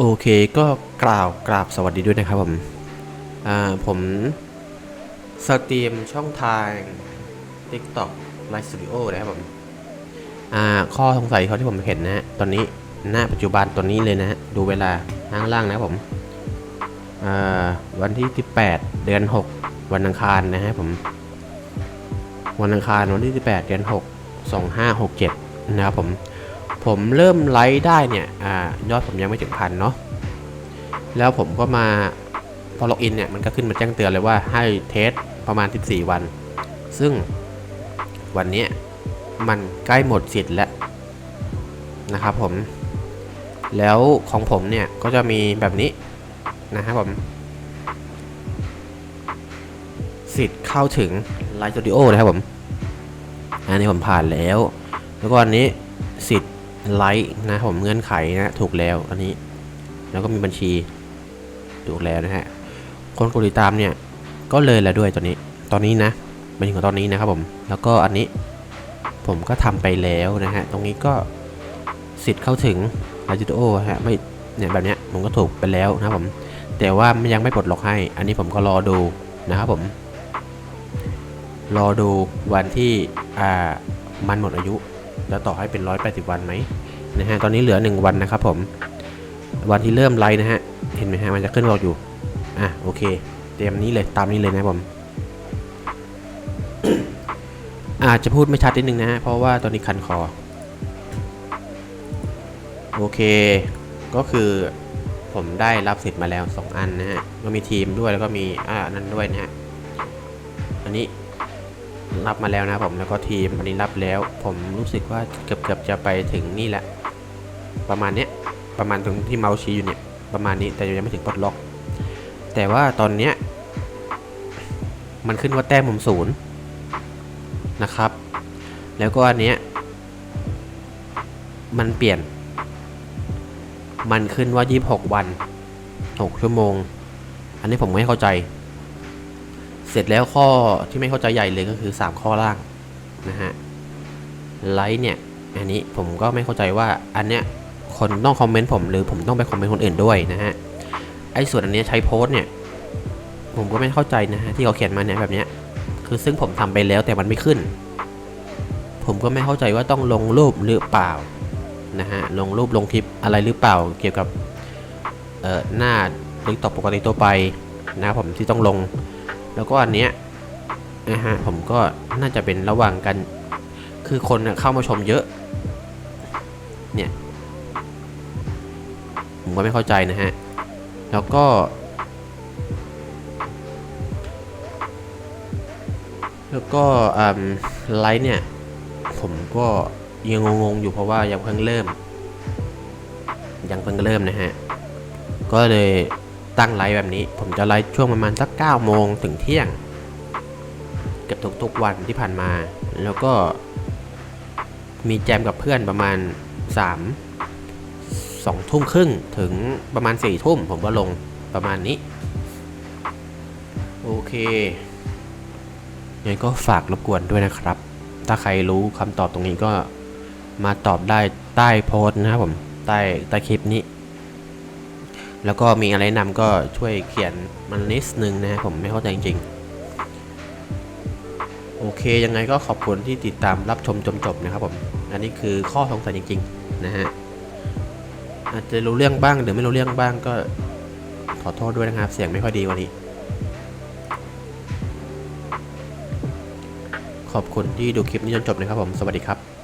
โอเคก็กล่าวกราบสวัสดีด้วยนะครับผมอ่าผมสตรีมช่องทาง TikTok Live Studio นะครับผมอ่าข้อสงสัยเขาที่ผมเห็นนะฮะตอนนี้หน้าปัจจุบันตัวนี้เลยนะฮะดูเวลาข้างล่างนะครับผมอ่าวันที่ 18 เดือน 6 วันอังคารนะฮะผม วันอังคารวันที่ 18 เดือน 6 2567 นะครับผม ผมเริ่มไลฟ์ได้เนี่ยอายอดผมยังไม่ถึงพันเนาะแล้วผมก็มาพอล็อกอินเนี่ยมันก็ขึ้นมาแจ้งเตือนเลยว่าให้เทสประมาณ 14 วัน ซึ่งวันนี้มันใกล้หมดสิทธิ์แล้วนะครับผม แล้วของผมเนี่ยก็จะมีแบบนี้นะครับผม สิทธิ์เข้าถึงไลฟ์สตูดิโอนะครับผม อันนี้ผมผ่านแล้ว แล้วก็อันนี้สิทธิ์ ไลค์นะผมเงื่อนไขนะถูกแล้วอันนี้ แล้วก็มีบัญชีถูกแล้วนะฮะคนกดติดตามเนี่ยก็เลยแล้วด้วยตอนนี้ตอนนี้นะเป็นถึงตอนนี้นะครับผมแล้วก็อันนี้ผมก็ทำไปแล้วนะฮะตรงนี้ก็สิทธิ์เข้าถึงไลฟ์สตูดิโอฮะไม่เนี่ยแบบเนี้ยผมก็ถูกไปแล้วนะครับผมแต่ว่ามันยังไม่ปลดล็อกให้ อันนี้ผมก็รอดูนะครับผมรอดูวันที่อ่ามันหมดอายุ แล้วต่อให้เป็น 180 วันไหมนะฮะตอนนี้เหลือ 1 วันนะครับผม วันที่เริ่มไลฟ์นะฮะ เห็นไหมฮะมันจะขึ้นบอกอยู่ อะโอเค เตรียมนี้เลยตามนี้เลยนะผม อาจจะพูดไม่ชัดนิดนึงนะฮะเพราะว่าตอนนี้คันคอ โอเค ก็คือผมได้รับสิทธิ์มาแล้ว 2 อันนะฮะก็มีทีมด้วยแล้วก็มีอ่านั่นด้วยนะฮะอันนี้ รับมาแล้วนะผมแล้วก็ทีมอันนี้รับแล้ว ผมรู้สึกว่าเกือบเกือบจะไปถึงนี่แหละ ประมาณเนี้ยประมาณตรงที่เมาส์ชี้อยู่เนี่ยประมาณนี้แต่ยังไม่ถึงปลดล็อก แต่ว่าตอนเนี้ยมันขึ้นว่าแต้มผมศูนย์นะครับ แล้วก็อันเนี้ยมันเปลี่ยน มันขึ้นว่า 26 วัน 6 ชั่วโมง อันนี้ผมไม่เข้าใจ สร็จแล้วข้อที่ไม่เข้าใจใหญ่เลยก็คือ 3 ข้อล่างนะฮะไลค์เนี่ยอันนี้ผมก็ไม่เข้าใจว่าอันเนี้ยคนต้องคอมเมนต์ผมหรือผมต้องไปคอมเมนต์คนอื่นด้วยนะฮะไอ้ส่วนอันเนี้ยใช้โพสต์เนี่ยผมก็ไม่เข้าใจนะฮะที่เขาเขียนมาเนี่ยแบบเนี้ยคือซึ่งผมทำไปแล้วแต่มันไม่ขึ้น ผมก็ไม่เข้าใจว่าต้องลงรูปหรือเปล่านะฮะลงรูปลงคลิปอะไรหรือเปล่า เกี่ยวกับเอ่อหน้าลิงตอกปกติตัวไปนะผมที่ต้องลง แล้วก็อันเนี้ยนะฮะผมก็น่าจะเป็นระหว่างกัน คือคนน่ะเข้ามาชมเยอะ เนี่ย ผมก็ไม่เข้าใจนะฮะ แล้วก็ แล้วก็อืมไลฟ์เนี่ย ผมก็ยังงงๆอยู่เพราะว่ายังเพิ่งเริ่ม ยังเพิ่งเริ่มนะฮะ ก็เลย ตั้งไลฟ์แบบนี้ ผมจะไลฟ์ช่วงประมาณสัก9โมงถึงเที่ยง เกือบทุกๆวันที่ผ่านมา แล้วก็มีแจมกับเพื่อนประมาณ 3 2ทุ่มครึ่งถึงประมาณ4ทุ่มผมก็ลงประมาณนี้ โอเคยังไงก็ฝากรบกวนด้วยนะครับ ถ้าใครรู้คำตอบตรงนี้ก็มาตอบได้ใต้โพสต์นะครับผม ใต้ใต้คลิปนี้ แล้วก็มีอะไรนำก็ช่วยเขียนมันนิดนึงนะผมไม่เข้าใจจริงๆ โอเคยังไงก็ขอบคุณที่ติดตามรับชมจนจบนะครับผม อันนี้คือข้อสงสัยจริง ๆ นะฮะ อาจจะรู้เรื่องบ้างหรือไม่รู้เรื่องบ้างก็ขอโทษด้วยนะครับ เสียงไม่ค่อยดีวันนี้ ขอบคุณที่ดูคลิปนี้จนจบนะครับผม สวัสดีครับ